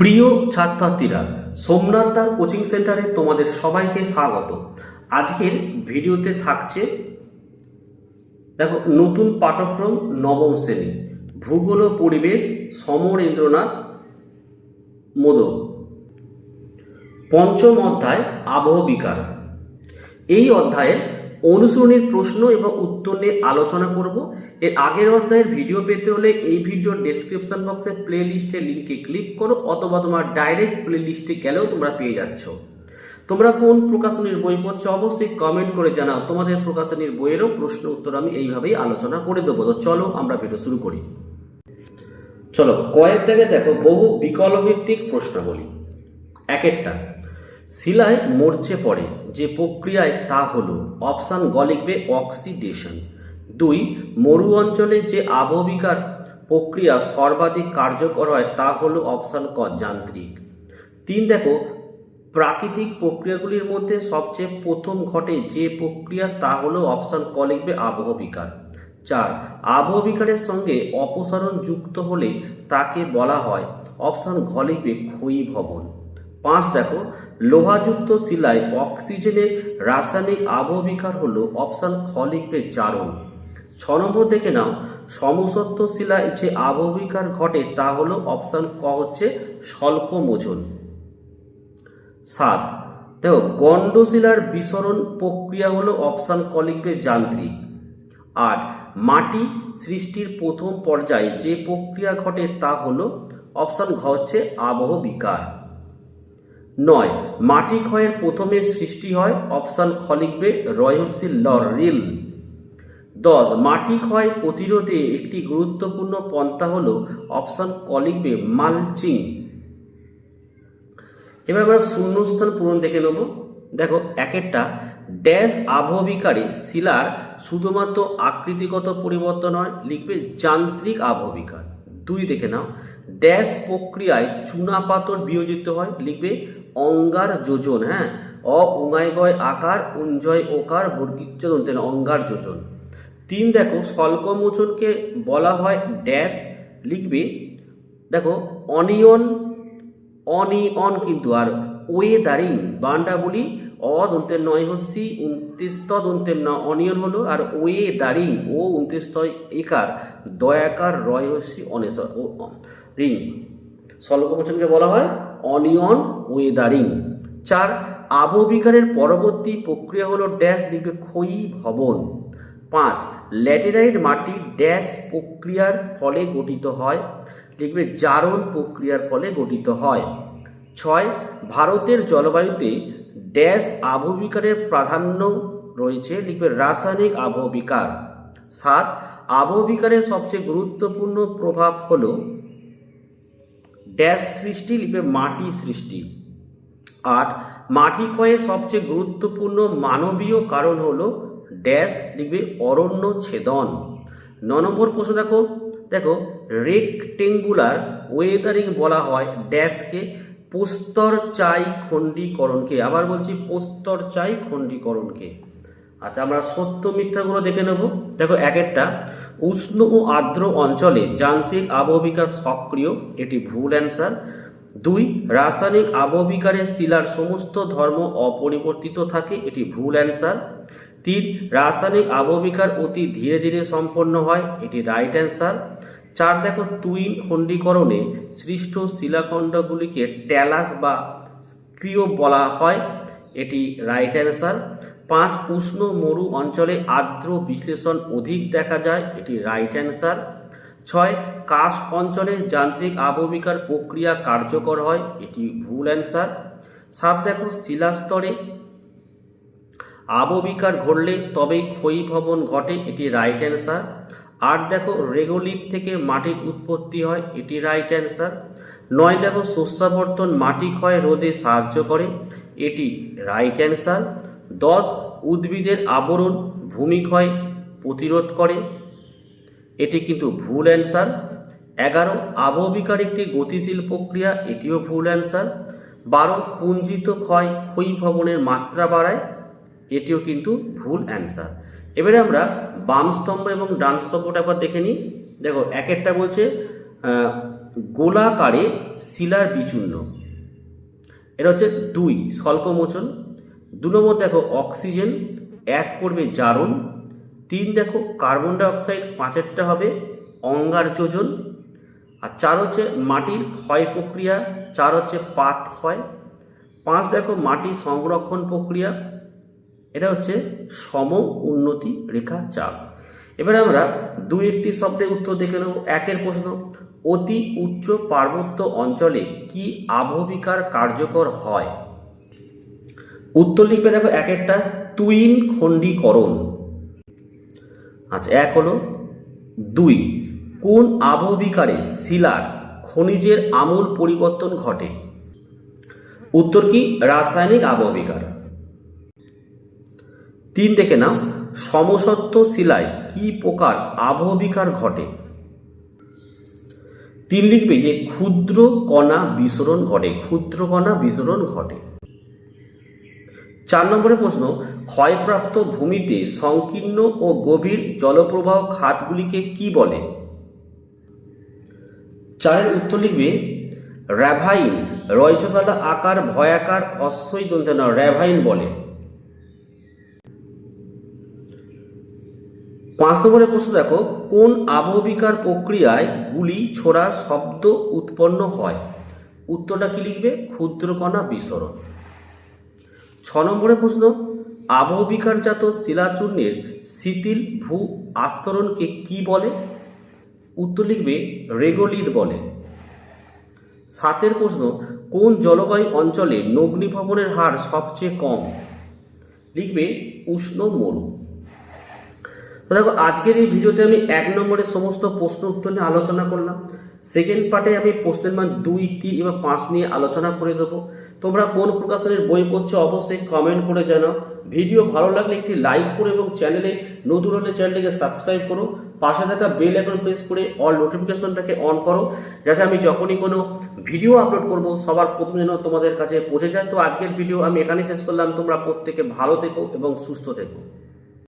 প্রিয় ছাত্রছাত্রীরা, সোমনাথ দার কোচিং সেন্টারে তোমাদের সবাইকে স্বাগত। আজকের ভিডিওতে থাকছে দেখো, নতুন পাঠ্যক্রম নবম শ্রেণি, ভূগোল ও পরিবেশ সমরেন্দ্রনাথ মোদক। পঞ্চম অধ্যায় আবহবিকার এই অধ্যায়ে অনুসরণের প্রশ্ন এবং উত্তর নিয়ে আলোচনা করব। এর আগের অধ্যায়ের ভিডিও পেতে হলে এই ভিডিওর ডেসক্রিপশন বক্সে প্লে লিস্টের লিঙ্কে ক্লিক করো অথবা তোমার ডাইরেক্ট প্লে লিস্টে গেলেও তোমরা পেয়ে যাচ্ছ। তোমরা কোন প্রকাশনীর বই পড়ছো অবশ্যই কমেন্ট করে জানাও। তোমাদের প্রকাশনীর বইয়েরও প্রশ্ন উত্তর আমি এইভাবেই আলোচনা করে দেবো। তো চলো আমরা ভিডিও শুরু করি। চলো, কয়েক থেকে দেখো বহু বিকল্পভিত্তিক প্রশ্নাবলী। এক একটা শিলায় মরচে পড়ে, যে প্রক্রিয়ায় তা হলো অপশান গ লিখবে অক্সিডেশন। দুই, মরু অঞ্চলে যে আবহবিকার প্রক্রিয়া সর্বাধিক কার্যকর হয় তা হলো অপশান ক, যান্ত্রিক। তিন, দেখো, প্রাকৃতিক প্রক্রিয়াগুলির মধ্যে সবচেয়ে প্রথম ঘটে যে প্রক্রিয়া তা হলো অপশান ক লিখবে আবহবিকার। চার, আবহবিকারের সঙ্গে অপসারণ যুক্ত হলে তাকে বলা হয় অপশান ঘ লিখবে ক্ষয়ী ভবন। পাঁচ দেখো, লোহাযুক্ত শিলায় অক্সিজেনের রাসায়নিক আবহবিকার হলো অপশান খ লিখবে জারণ। ছ নম্বর দেখে নাও, সমসত্ব শিলায় যে আবহবিকার ঘটে তা হলো অপশান ক হচ্ছে স্বল্প মোচন সাত, দেখো, গণ্ডশিলার বিসরণ প্রক্রিয়া হলো অপশান ক লিখবে যান্ত্রিক। আট, মাটি সৃষ্টির প্রথম পর্যায়ে যে প্রক্রিয়া ঘটে তা হলো অপশান ঘ হচ্ছে আবহ বিকার। নয়, মাটি ক্ষয়ের প্রথমে সৃষ্টি হয় অপশান খ লিখবে রয়সিল লর রিল। দশ, মাটি ক্ষয় প্রতিরোধে একটি গুরুত্বপূর্ণ পন্থা হল অপশান ক লিখবে মালচিং। এবার আমরা শূন্যস্থান পূরণ দেখে নেব। দেখো এক একটা ড্যাশ আবহবিকারে শিলার শুধুমাত্র আকৃতিগত পরিবর্তন হয়, লিখবে যান্ত্রিক আবহবিকার। দুই দেখে নাও, ড্যাশ প্রক্রিয়ায় চুনা পাথর বিয়োজিত হয়, লিখবে অঙ্গার যোজন হ্যাঁ? অ উঙায় গয় আকার, উঞ্জয় ওকার বর্গিচ্ছ অঙ্গার যোজন। তিন দেখো স্বল্পমোচনকে বলা হয় ড্যাশ, লিখবে, দেখো, অনিয়ন অনিয়ন কিন্তু, আর ওয়েদারিং বান্ডা বলি অ দন্তের নয় হচ্ছি উনত্রিশ দন্তের ন অনিয়ন হলো, আর ওয়ে দারিং ও উনত্রিশ একার, দয়াকার, রয় অনেশ্বর, ও, রিং। স্বল্পমোচনকে বলা হয় অনিয়ন ওয়েদারিং চার, আবহবিকারের পরবর্তী প্রক্রিয়া হলো ড্যাশ লিখবে ক্ষয়ী ভবন। পাঁচ, ল্যাটেরাইট মাটি ড্যাশ প্রক্রিয়ার ফলে গঠিত হয়। লিখবে জারণ প্রক্রিয়ার ফলে গঠিত হয়। ছয়, ভারতের জলবায়ুতে ড্যাশ আবহবিকারের প্রাধান্য রয়েছে, লিখবে রাসায়নিক আবহবিকার। সাত, আবহবিকারের সবচেয়ে গুরুত্বপূর্ণ প্রভাব হল ড্যাশ সৃষ্টি লিখবে মাটি সৃষ্টি। আট, মাটি ক্ষয়ের সবচেয়ে গুরুত্বপূর্ণ মানবীয় কারণ হলো ড্যাশ লিখবে অরণ্য ছেদন। ন নম্বর প্রশ্ন দেখো। দেখো রেক্টেঙ্গুলার ওয়েদারিং বলা হয় ড্যাশকে পোস্তর চাই খণ্ডীকরণকে। আবার বলছি পোস্তর চাই খণ্ডীকরণকে। আচ্ছা আমরা সত্য মিথ্যাগুলো দেখে নেব। দেখো, এক একটা। উষ্ণ ও আর্দ্র অঞ্চলে যান্ত্রিক আবহবিকার সক্রিয়, এটি ভুল অ্যান্সার দুই, রাসায়নিক আবহবিকারের শিলার সমস্ত ধর্ম অপরিবর্তিত থাকে, এটি ভুল অ্যান্সার তিন, রাসায়নিক আবহবিকার অতি ধীরে ধীরে সম্পন্ন হয়, এটি রাইট অ্যান্সার চার, দেখো তুইন খণ্ডীকরণে সৃষ্ট শিলাখণ্ডগুলিকে ট্যালাস বা ক্রিয় বলা হয়, এটি রাইট অ্যান্সার পাঁচ উষ্ণ মরু অঞ্চলে আর্দ্র বিশ্লেষণ অধিক দেখা যায়, এটি রাইট অ্যান্সার ছয়, কাস্ট অঞ্চলে যান্ত্রিক আবহবিকার প্রক্রিয়া কার্যকর হয়, এটি ভুল অ্যান্সার সাত, দেখো, শিলাস্তরে আবহবিকার ঘটলে তবেই ক্ষয়ী ভবন ঘটে, এটি রাইট অ্যান্সার আট, দেখো রেগোলিথ থেকে মাটির উৎপত্তি হয়, এটি রাইট অ্যান্সার নয়, দেখো, শস্যাবর্তন মাটি ক্ষয় রোধে সাহায্য করে, এটি রাইট অ্যান্সার দশ উদ্ভিদের আবরণ ভূমিক্ষয় প্রতিরোধ করে। এটি কিন্তু ভুল অ্যান্সার। এগারো, আবহবিকার একটি গতিশীল প্রক্রিয়া, এটিও ভুল অ্যান্সার। বারো, পুঞ্জিত ক্ষয় ক্ষয়ী ভবনের মাত্রা বাড়ায়, এটিও কিন্তু ভুল অ্যান্সার। এবারে আমরা বাম স্তম্ভ এবং ডান স্তম্ভটা একবার দেখে নিই। দেখো, এক একটা বলছে গোলাকারে শিলার বিচূর্ণ। এটা হচ্ছে দুই স্বল্পমোচন দু নম্বর দেখো অক্সিজেন, এক করবে জারণ, তিন দেখো কার্বন ডাইঅক্সাইড, পাঁচেরটা হবে অঙ্গার যোজন, আর চার হচ্ছে মাটির ক্ষয় প্রক্রিয়া, চার হচ্ছে পাত ক্ষয়, পাঁচ দেখো মাটি সংরক্ষণ প্রক্রিয়া, এটা হচ্ছে সম উন্নতি রেখা চাষ। এবার আমরা দু একটি শব্দের উত্তর দেখে নেব, একের প্রশ্ন, অতি উচ্চ পার্বত্য অঞ্চলে কি আবহবিকার কার্যকর হয়? উত্তর লিখবে দেখো এক একটা তুইন খণ্ডীকরণ। আচ্ছা এক হলো দুই। কোন আবহবিকারে শিলার খনিজের আমূল পরিবর্তন ঘটে? উত্তর কি? রাসায়নিক আবহবিকার। তিন দেখে নাও সমসত্ব শিলায় কি প্রকার আবহবিকার ঘটে? তিন লিখবে যে ক্ষুদ্র কণা বিসরণ ঘটে, ক্ষুদ্র কণা বিসরণ ঘটে। চার নম্বরের প্রশ্ন, ক্ষয়প্রাপ্ত ভূমিতে সংকীর্ণ ও গভীর জলপ্রবাহ খাতগুলিকে কি বলে? চারের উত্তর লিখবে, র্যাভাইন রয়চপালা আকার, ভয়াকার অশ্বই দন্তনা র্যাভাইন বলে। পাঁচ নম্বরের প্রশ্ন দেখো, কোন আবহবিকার প্রক্রিয়ায় গুলি ছোড়ার শব্দ উৎপন্ন হয়? উত্তরটা কি লিখবে? ক্ষুদ্রকণা বিসরণ। ছ নম্বরের প্রশ্ন আবহবিকারজাত শিলাচূর্ণের শিথিল ভূ আস্তরণকে কি বলে? উত্তর লিখবে, রেগোলিদ বলে। সাতের প্রশ্ন, কোন জলবায়ু অঞ্চলে নগ্নিভবনের হার সবচেয়ে কম? লিখবে, উষ্ণ মরু। দেখো, আজকের এই ভিডিওতে আমি এক নম্বরের সমস্ত প্রশ্ন উত্তর নিয়ে আলোচনা করলাম। সেকেন্ড পার্টে আমি প্রশ্নের মান দুই, তিন এবং পাঁচ নিয়ে আলোচনা করে দেবো। তোমরা কোন প্রকাশনের বই পড়ছো অবশ্যই কমেন্ট করে জানাও। ভিডিও ভালো লাগলে একটি লাইক করো এবং চ্যানেলে নতুন হলে চ্যানেলটিকে সাবস্ক্রাইব করো। পাশে থাকা বেল আইকন প্রেস করে অল নোটিফিকেশনটাকে অন করো, যাতে আমি যখনই কোনো ভিডিও আপলোড করব, সবার প্রথম যেন তোমাদের কাছে পৌঁছে যায়। তো আজকের ভিডিও আমি এখানেই শেষ করলাম। তোমরা প্রত্যেকে ভালো থেকো এবং সুস্থ থেকো।